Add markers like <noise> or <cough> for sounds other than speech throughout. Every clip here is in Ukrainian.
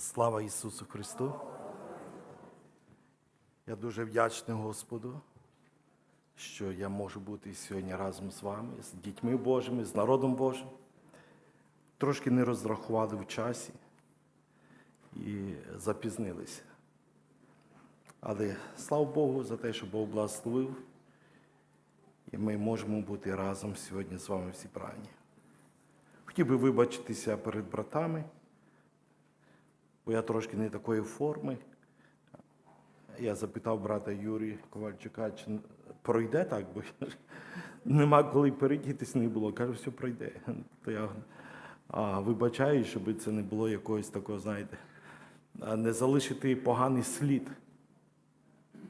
Слава Ісусу Христу! Я дуже вдячний Господу, що я можу бути сьогодні разом з вами, з дітьми Божими, з народом Божим. Трошки не розрахували в часі і запізнилися. Але слава Богу за те, що Бог благословив, і ми можемо бути разом сьогодні з вами в зібранні. Хотів би вибачитися перед братами бо я трошки не такої форми. Я запитав брата Юрія Ковальчука, чи пройде так, бо <laughs> нема коли передітись не було. Каже, все пройде. <laughs> То я а, вибачаю, щоб це не було якогось такого, знаєте, не залишити поганий слід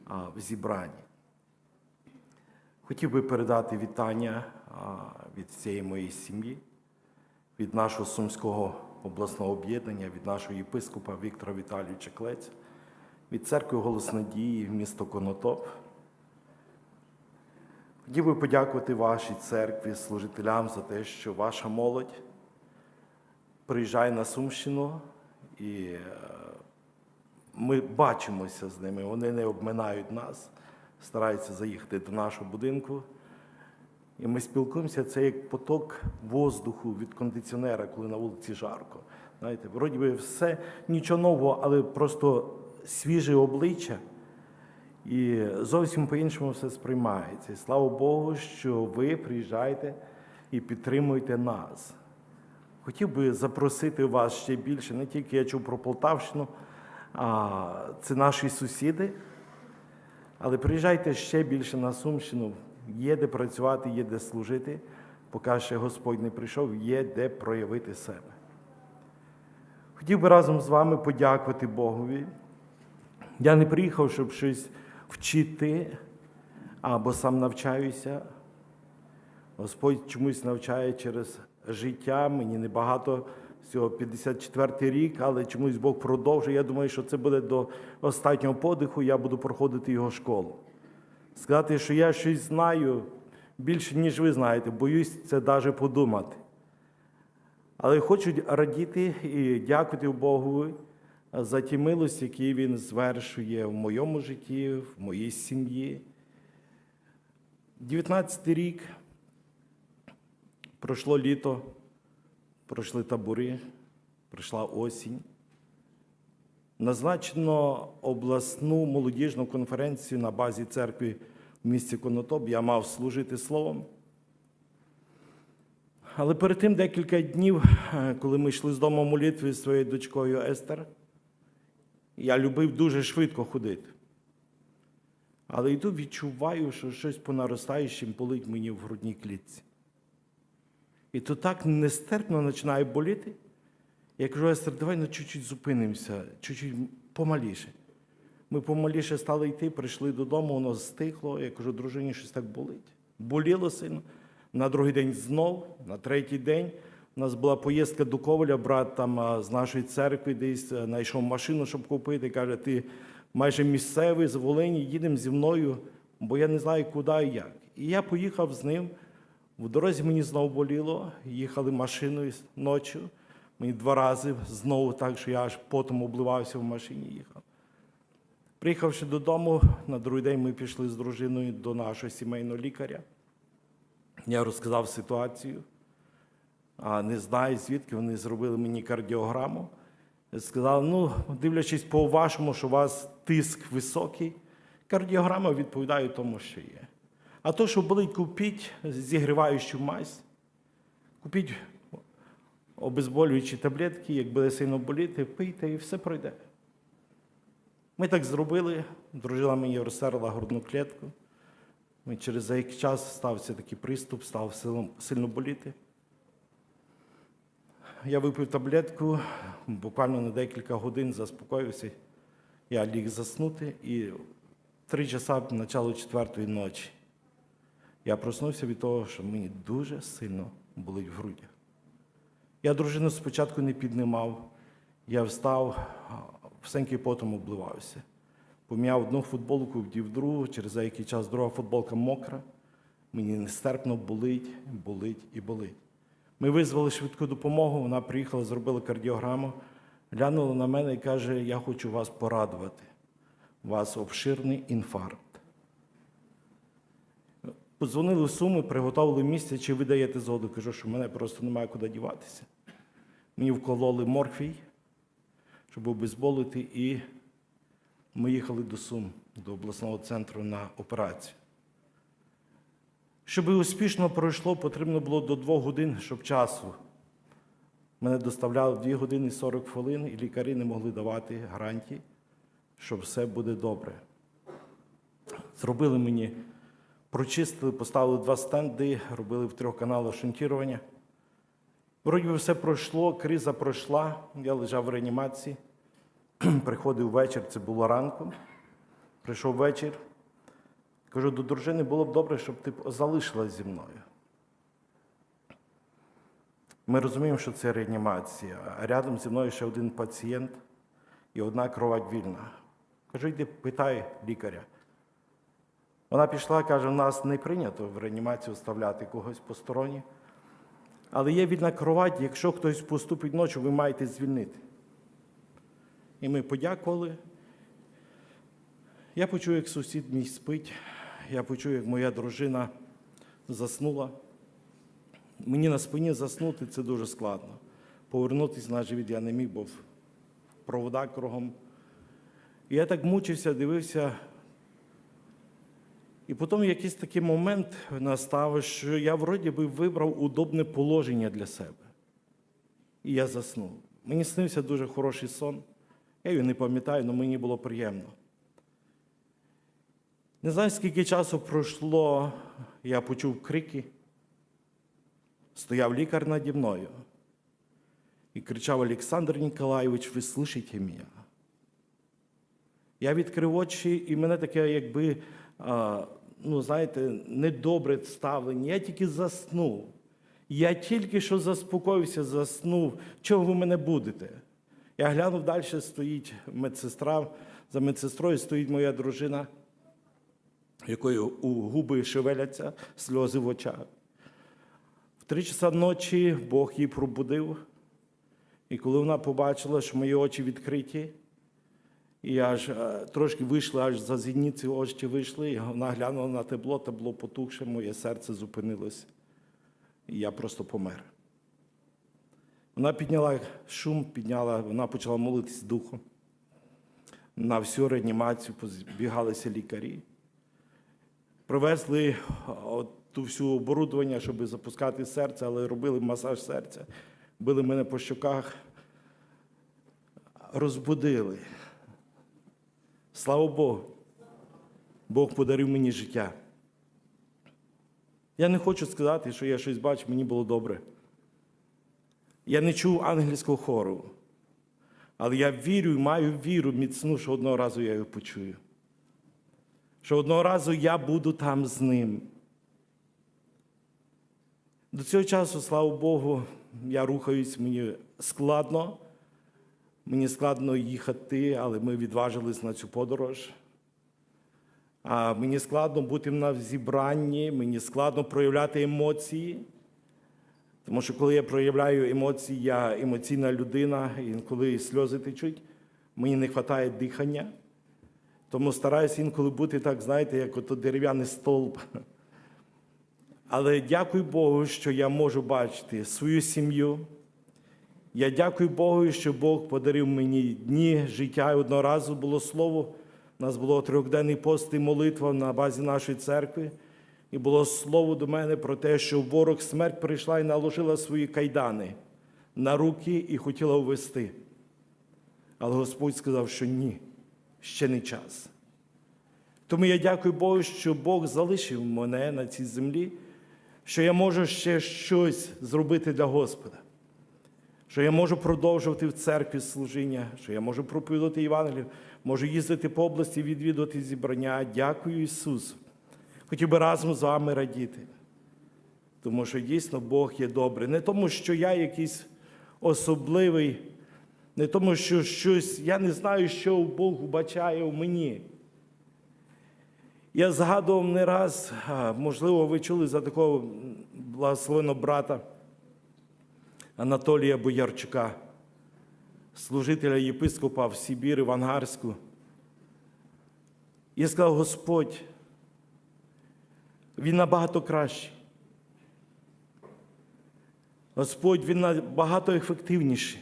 а, в зібранні. Хотів би передати вітання а, від всієї моєї сім'ї, від нашого сумського обласного об'єднання, від нашого єпископа Віктора Віталійовича Клець, від церкви Голос Надії, місто Конотоп. Хотів би подякувати вашій церкві, служителям за те, що ваша молодь приїжджає на Сумщину і е, ми бачимося з ними. Вони не обминають нас, стараються заїхати до нашого будинку. І ми спілкуємося, це як поток воздуху від кондиціонера, коли на вулиці жарко. Знаєте, вроді би все нічого нового, але просто свіже обличчя. І зовсім по-іншому все сприймається. І слава Богу, що ви приїжджаєте і підтримуєте нас. Хотів би запросити вас ще більше, не тільки я чув про Полтавщину, а це наші сусіди. Але приїжджайте ще більше на Сумщину. Є де працювати, є де служити, поки ще Господь не прийшов, є де проявити себе. Хотів би разом з вами подякувати Богові. Я не приїхав, щоб щось вчити або сам навчаюся. Господь чомусь навчає через життя. Мені небагато всього 54-й рік, але чомусь Бог продовжує. Я думаю, що це буде до останнього подиху, я буду проходити його школу. Сказати, що я щось знаю більше, ніж ви знаєте, боюсь це навіть подумати. Але хочу радіти і дякувати Богу за ті милості, які Він звершує в моєму житті, в моїй сім'ї. 19 рік пройшло літо, пройшли табори, прийшла осінь. Назначено обласну молодіжну конференцію на базі церкви в місті Конотоп. Я мав служити словом. Але перед тим декілька днів, е, коли ми йшли з дому молитви з своєю дочкою Естер, я любив дуже швидко ходити. Але йду відчуваю, що щось по наростаючим болить мені в грудній клітці. І то так нестерпно починає боліти. Я кажу, Естер, давай на чуть-чуть зупинимося, чуть-чуть помаліше. Ми помаліше стали йти, прийшли додому, воно стихло. Я кажу, дружині, щось так болить. Боліло сильно. На другий день знов, на третій день. У нас була поїздка до Коваля, брат там з нашої церкви десь знайшов машину, щоб купити. Каже, ти майже місцевий з Волині, їдемо зі мною, бо я не знаю, куди і як. І я поїхав з ним. В дорозі мені знову боліло, їхали машиною ночі. Мені два рази знову так, що я аж потом обливався в машині їхав. Приїхавши додому, на другий день ми пішли з дружиною до нашого сімейного лікаря. Я розказав ситуацію, а не знаю, звідки вони зробили мені кардіограму. Сказали, ну, дивлячись по вашому, що у вас тиск високий, кардіограма відповідає тому, що є. А то, що болить, купіть зігріваючу мазь, купіть обезболюючі таблетки, як буде сильно боліти, пийте і все пройде. Ми так зробили, дружина мені розсерла грудну клітку. Ми через який час стався такий приступ, став сильно, боліти. Я випив таблетку, буквально на декілька годин заспокоївся. Я ліг заснути і три часа начало четвертої ночі. Я проснувся від того, що мені дуже сильно болить в грудях. Я дружину спочатку не піднімав, я встав, всенький потом обливався. Поміняв одну футболку, вдів другу, через деякий час друга футболка мокра. Мені нестерпно болить, болить і болить. Ми визвали швидку допомогу, вона приїхала, зробила кардіограму. глянула на мене і каже: Я хочу вас порадувати. У вас обширний інфаркт. Подзвонили в Суми, приготували місце, чи ви даєте згоду. Кажу, що мене просто немає куди діватися. Мені вкололи морфій, щоб обезболити, і ми їхали до Сум, до обласного центру на операцію. Щоб успішно пройшло, потрібно було до двох годин, щоб часу. Мене доставляли 2 години 40 хвилин, і лікарі не могли давати гарантії, що все буде добре. Зробили мені, прочистили, поставили два стенди, робили в трьох каналах шунтірування. Вроді все пройшло, криза пройшла, я лежав в реанімації. <clears throat> Приходив вечір, це було ранком. Прийшов вечір. Кажу, до дружини було б добре, щоб ти залишилась зі мною. Ми розуміємо, що це реанімація, а рядом зі мною ще один пацієнт і одна кровать вільна. Кажу, йди питай лікаря. Вона пішла, каже, у нас не прийнято в реанімацію вставляти когось посторонніх. Але є вільна кровать, якщо хтось поступить ночі, ви маєте звільнити. І ми подякували. Я почув, як сусід мій спить, я почув, як моя дружина заснула. Мені на спині заснути це дуже складно. Повернутися на живіт я не міг, бо провода кругом. І я так мучився, дивився. І потім якийсь такий момент настав, що я вроді би вибрав удобне положення для себе. І я заснув. Мені снився дуже хороший сон. Я його не пам'ятаю, але мені було приємно. Не знаю, скільки часу пройшло, я почув крики. Стояв лікар наді мною і кричав Олександр Ніколаєвич, ви слышите мене? Я відкрив очі, і мене таке, якби, ну, знаєте, недобре ставлення. Я тільки заснув. Я тільки що заспокоївся, заснув. Чого ви мене будете? Я глянув далі, стоїть медсестра. За медсестрою стоїть моя дружина, якої у губи шевеляться, сльози в очах. В три часа ночі Бог її пробудив. І коли вона побачила, що мої очі відкриті, і аж е, трошки вийшли, аж за зіниці очі вийшли, і вона глянула на тепло, тепло потухше, моє серце зупинилося. І я просто помер. Вона підняла шум, підняла, вона почала молитися духом. На всю реанімацію збігалися лікарі. Привезли от ту всю оборудовання, щоб запускати серце, але робили масаж серця, били мене по щоках, розбудили. Слава Богу, Бог подарив мені життя. Я не хочу сказати, що я щось бачу, мені було добре. Я не чув ангельського хору, але я вірю і маю віру міцну, що одного разу я його почую. Що одного разу я буду там з ним. До цього часу, слава Богу, я рухаюсь, мені складно. Мені складно їхати, але ми відважились на цю подорож. А мені складно бути на зібранні, мені складно проявляти емоції. Тому що коли я проявляю емоції, я емоційна людина, і коли сльози течуть, мені не вистачає дихання. Тому стараюся інколи бути так, знаєте, як ото дерев'яний столб. Але дякую Богу, що я можу бачити свою сім'ю. Я дякую Богу, що Бог подарив мені дні життя. І одного разу було слово. У нас було трьохденний пост і молитва на базі нашої церкви. І було слово до мене про те, що ворог смерть прийшла і наложила свої кайдани на руки і хотіла увести. Але Господь сказав, що ні, ще не час. Тому я дякую Богу, що Бог залишив мене на цій землі, що я можу ще щось зробити для Господа, що я можу продовжувати в церкві служіння, що я можу проповідати Євангелію, можу їздити по області, відвідувати зібрання. Дякую Ісусу. Хотів би разом з вами радіти. Тому що дійсно Бог є добрий. Не тому, що я якийсь особливий, не тому, що щось, я не знаю, що Бог вбачає у мені. Я згадував не раз, можливо, ви чули за такого благословеного брата Анатолія Боярчука. служителя єпископа в Сибір, в Ангарську. Я сказав, Господь, він набагато кращий. Господь, він набагато ефективніший.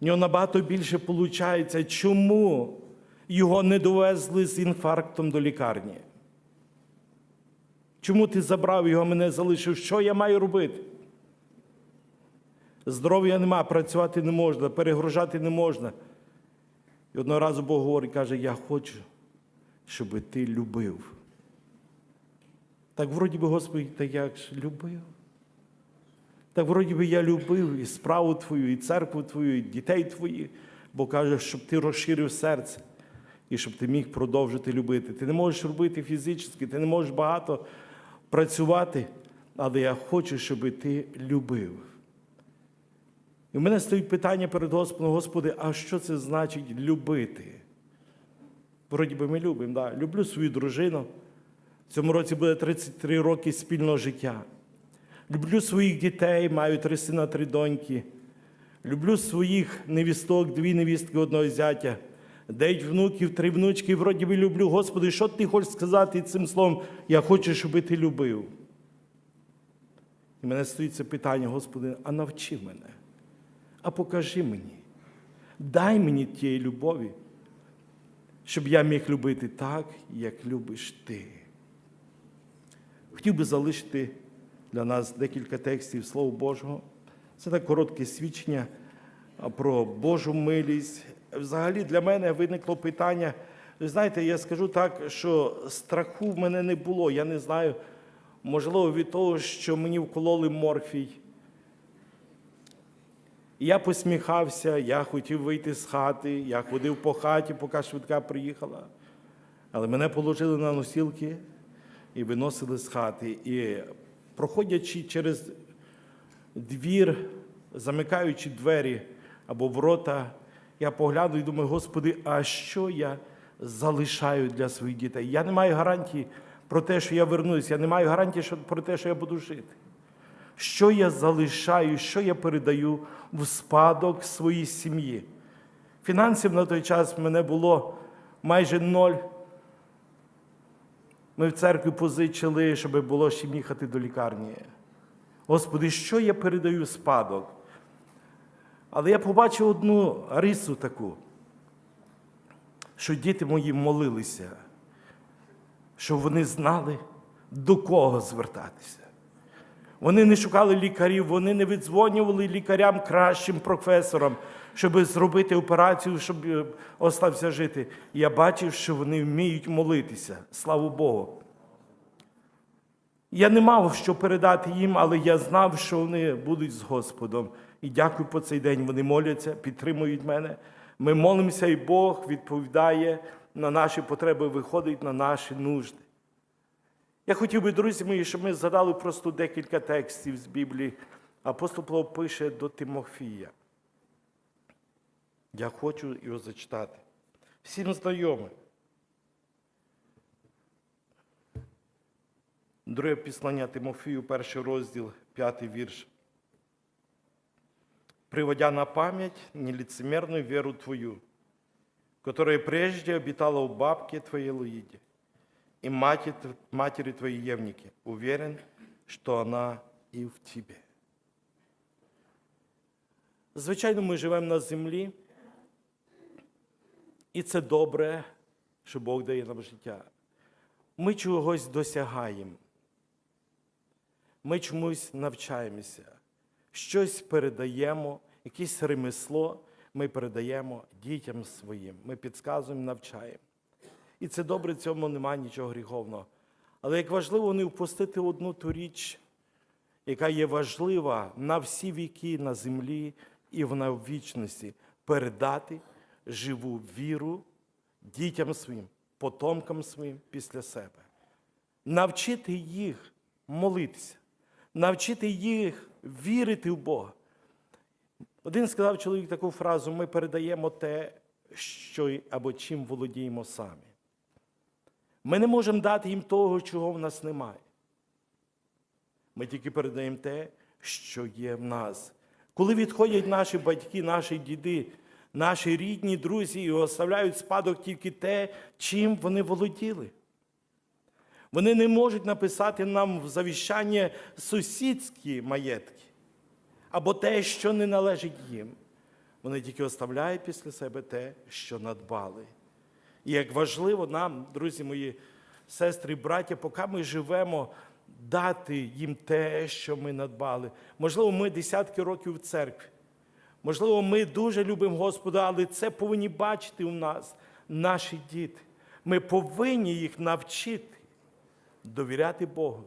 В нього набагато більше виходить. Чому його не довезли з інфарктом до лікарні? Чому ти забрав його, мене залишив? Що я маю робити? Здоров'я нема, працювати не можна, перегружати не можна. І одного разу Бог говорить, каже, я хочу, щоб ти любив. Так вроді би, Господи, та як ж любив? Так вроді би я любив і справу Твою, і церкву Твою, і дітей Твоїх, бо каже, щоб ти розширив серце і щоб ти міг продовжити любити. Ти не можеш робити фізично, ти не можеш багато працювати, але я хочу, щоб ти любив. І в мене стоїть питання перед Господом, Господи, а що це значить любити? Вроді би ми любимо, да. люблю свою дружину. В цьому році буде 33 роки спільного життя. Люблю своїх дітей, маю три сина, три доньки. Люблю своїх невісток, дві невістки, одного зятя, дев'ять внуків, три внучки. Вроді би люблю. Господи, що ти хочеш сказати цим словом? Я хочу, щоб ти любив. І мене стоїть це питання, Господи, а навчи мене, а покажи мені, дай мені тієї любові, щоб я міг любити так, як любиш ти. Хотів би залишити для нас декілька текстів Слова Божого. Це так коротке свідчення про Божу милість. Взагалі для мене виникло питання. Знаєте, я скажу так, що страху в мене не було. Я не знаю, можливо, від того, що мені вкололи морфій. І Я посміхався, я хотів вийти з хати, я ходив по хаті, поки швидка приїхала. Але мене положили на носілки і виносили з хати. І проходячи через двір, замикаючи двері або ворота, я погляду і думаю, Господи, а що я залишаю для своїх дітей? Я не маю гарантії про те, що я вернусь, я не маю гарантії про те, що я буду жити. Що я залишаю, що я передаю в спадок своїй сім'ї? Фінансів на той час в мене було майже ноль. Ми в церкві позичили, щоб було чим їхати до лікарні. Господи, що я передаю в спадок? Але я побачив одну рису таку, що діти мої молилися, що вони знали, до кого звертатися. Вони не шукали лікарів, вони не віддзвонювали лікарям кращим професорам, щоб зробити операцію, щоб е, остався жити. Я бачив, що вони вміють молитися. Слава Богу. Я не мав що передати їм, але я знав, що вони будуть з Господом. І дякую по цей день. Вони моляться, підтримують мене. Ми молимося, і Бог відповідає на наші потреби, виходить на наші нужди. Я хотів би, друзі мої, щоб ми згадали просто декілька текстів з Біблії. Апостол Павло пише до Тимофія. Я хочу його зачитати. Всім знайоме. Друге післання Тимофію, перший розділ, п'ятий вірш. Приводя на память нелицемерную веру твою, которая прежде обитала у бабки твоей Луиде и матери, твоей Евники, уверен, что она и в тебе. Звичайно, ми живемо на землі, і це добре, що Бог дає нам життя. Ми чогось досягаємо. Ми чомусь навчаємося, щось передаємо, якесь ремесло ми передаємо дітям своїм. Ми підказуємо, навчаємо. І це добре, в цьому немає нічого гріховного. Але як важливо не впустити одну ту річ, яка є важлива на всі віки на землі і в вічності, передати живу віру дітям своїм, потомкам своїм після себе. Навчити їх молитися, навчити їх вірити в Бога. Один сказав чоловік таку фразу: ми передаємо те, що або чим володіємо самі. Ми не можемо дати їм того, чого в нас немає. Ми тільки передаємо те, що є в нас. Коли відходять наші батьки, наші діди, наші рідні, друзі і оставляють спадок тільки те, чим вони володіли. Вони не можуть написати нам в завіщання сусідські маєтки або те, що не належить їм. Вони тільки оставляють після себе те, що надбали. І як важливо нам, друзі мої, сестри, браття, поки ми живемо, дати їм те, що ми надбали. Можливо, ми десятки років в церкві. Можливо, ми дуже любимо Господа, але це повинні бачити у нас наші діти. Ми повинні їх навчити довіряти Богові.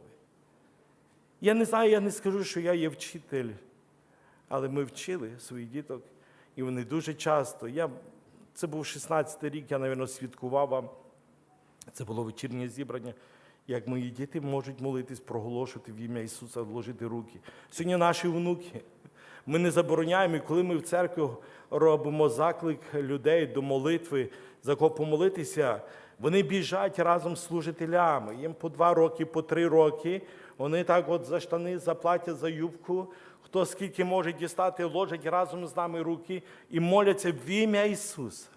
Я не знаю, я не скажу, що я є вчитель, але ми вчили своїх діток, і вони дуже часто. Я, це був 16-й рік, я, мабуть, свідкував вам. Це було вечірнє зібрання, як мої діти можуть молитись, проголошувати в ім'я Ісуса, вложити руки. Сьогодні наші внуки. Ми не забороняємо, і коли ми в церкві робимо заклик людей до молитви, за кого помолитися, вони біжать разом з служителями. Їм по два роки, по три роки. Вони так от за штани заплатять за юбку. Хто скільки може дістати, ложать разом з нами руки і моляться в ім'я Ісуса.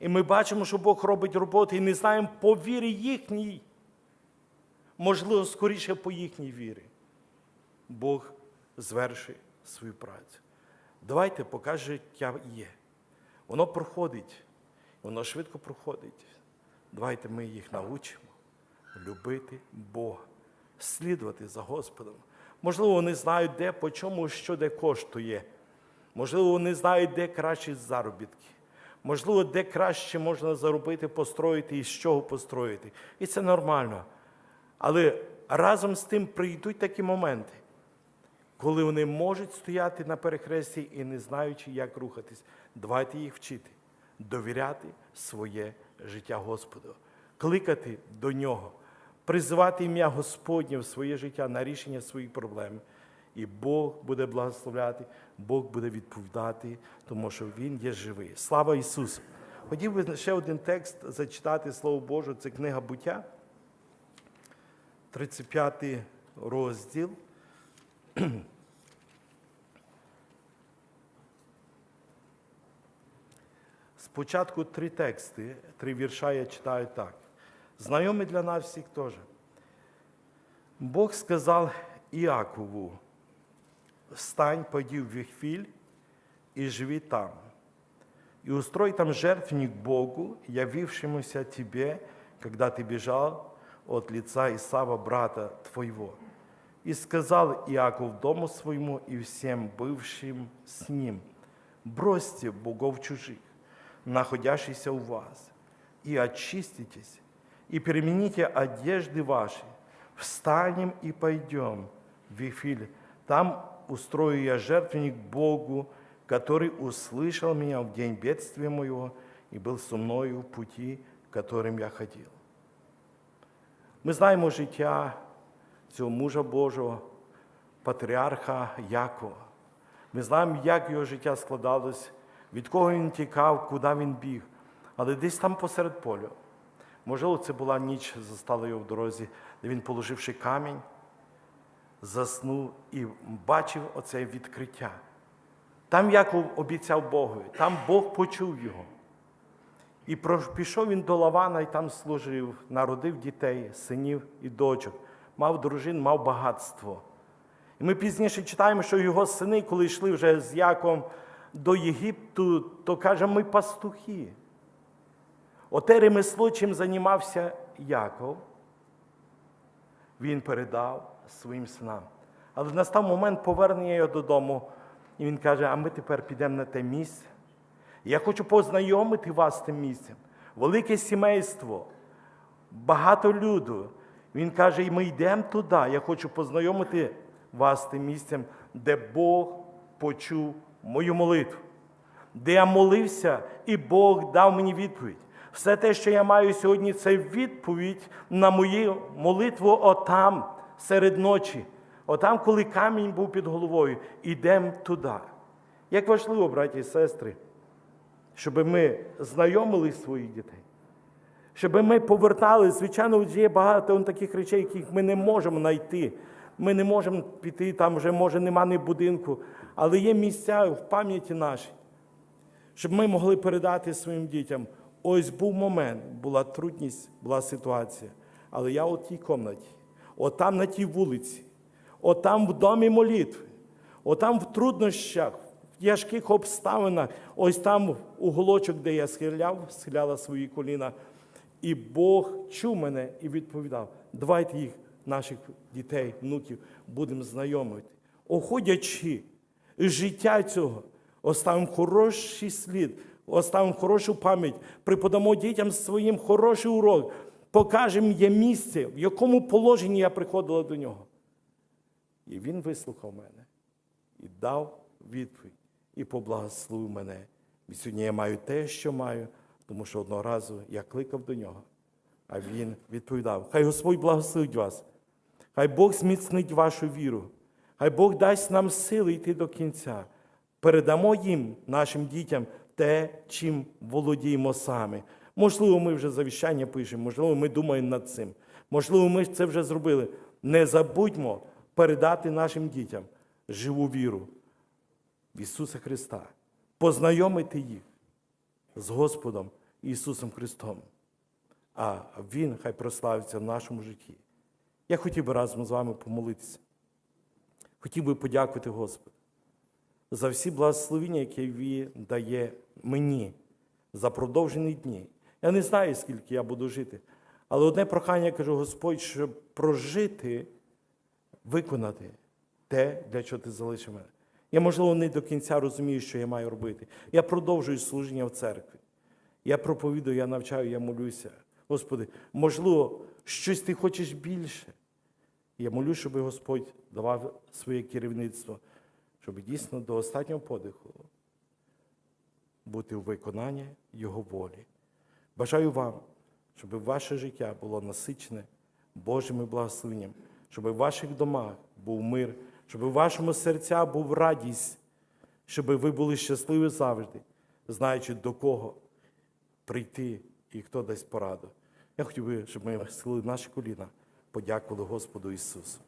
І ми бачимо, що Бог робить роботу, і не знаємо по вірі їхній. Можливо, скоріше по їхній вірі. Бог звершує свою працю. Давайте, поки життя є. Воно проходить, воно швидко проходить. Давайте ми їх научимо любити Бога, слідувати за Господом. Можливо, вони знають, де, по чому, що де коштує. Можливо, вони знають, де кращі заробітки. Можливо, де краще можна заробити, построїти і з чого построїти. І це нормально. Але разом з тим прийдуть такі моменти, коли вони можуть стояти на перехресті і не знаючи, як рухатись. Давайте їх вчити, довіряти своє життя Господу, кликати до нього, призивати ім'я Господнє в своє життя на рішення своїх проблем. І Бог буде благословляти, Бог буде відповідати, тому що Він є живий. Слава Ісусу! Хотів би ще один текст зачитати Слово Боже, це книга буття, 35 розділ. Спочатку три тексти, три вірша я читаю так. Знайомі для нас всіх теж. Бог сказав Іакову, встань, пойди в Вихвиль и живи там, и устрой там жертвенник Богу, явившемуся тебе, когда ты бежал от лица Исава, брата твоего. И сказал Иаков дому своему и всем бывшим с ним, бросьте богов чужих, находящихся у вас, и очиститесь, и перемените одежды ваши, встанем и пойдем в Вифиль. Там устрою я жертвенник Богу, который услышал меня в день бедствия моего и был со мною в пути, которым я ходил. Ми знаємо життя цього мужа Божого, патріарха Якова. Ми знаємо, як його життя складалось, від кого він тікав, куди він біг. Але десь там посеред поля. Можливо, це була ніч, застала його в дорозі, де він, положивши камінь, заснув і бачив оце відкриття. Там Яков обіцяв Богові, там Бог почув його. І пішов він до Лавана і там служив, народив дітей, синів і дочок, мав дружин, мав багатство. І ми пізніше читаємо, що його сини, коли йшли вже з Яком до Єгипту, то каже, ми пастухи. Оте ремесло, чим займався Яков, він передав своїм синам. Але настав момент повернення його додому, і він каже: а ми тепер підемо на те місце. Я хочу познайомити вас з тим місцем. Велике сімейство, багато люду. Він каже, і ми йдемо туди. Я хочу познайомити вас з тим місцем, де Бог почув мою молитву, де я молився, і Бог дав мені відповідь. Все те, що я маю сьогодні, це відповідь на мою молитву отам, серед ночі. Отам, коли камінь був під головою, ідемо туди. Як важливо, браті і сестри, щоб ми знайомили своїх дітей, щоб ми повертали, звичайно, є багато таких речей, яких ми не можемо знайти. Ми не можемо піти, там вже може нема ні будинку, але є місця в пам'яті нашій, щоб ми могли передати своїм дітям. Ось був момент, була трудність, була ситуація. Але я у тій кімнаті, отам на тій вулиці, отам в домі молитви, отам в труднощах, в тяжких обставинах, ось там уголочок, де я схиляв, схиляла свої коліна. І Бог чув мене і відповідав: давайте їх, наших дітей, внуків, будемо знайомити. Оходячи життя цього, оставимо хороший слід, оставимо хорошу пам'ять, преподамо дітям своїм хороший урок, покажемо є місце, в якому положенні я приходила до нього. І він вислухав мене і дав відповідь, і поблагословив мене. І сьогодні я маю те, що маю, тому що одного разу я кликав до нього, а він відповідав: Хай Господь благословить вас, хай Бог зміцнить вашу віру, хай Бог дасть нам сили йти до кінця. Передамо їм, нашим дітям, те, чим володіємо самі. Можливо, ми вже завіщання пишемо, можливо, ми думаємо над цим. Можливо, ми це вже зробили. Не забудьмо передати нашим дітям живу віру в Ісуса Христа, познайомити їх з Господом Ісусом Христом. А Він хай прославиться в нашому житті. Я хотів би разом з вами помолитися. Хотів би подякувати Господу за всі благословення, які Він дає мені за продовжені дні. Я не знаю, скільки я буду жити, але одне прохання я кажу, Господь, щоб прожити, виконати те, для чого ти залишив мене. Я, можливо, не до кінця розумію, що я маю робити. Я продовжую служіння в церкві. Я проповідую, я навчаю, я молюся. Господи, можливо, щось ти хочеш більше. Я молю, щоб Господь давав своє керівництво, щоб дійсно до останнього подиху бути у виконанні Його волі. Бажаю вам, щоб ваше життя було насичене Божими благословеннями, щоб в ваших домах був мир, щоб в вашому серця був радість, щоб ви були щасливі завжди, знаючи до кого прийти і хто дасть пораду. Я хотів би, щоб ми схилили наші коліна, подякували Господу Ісусу.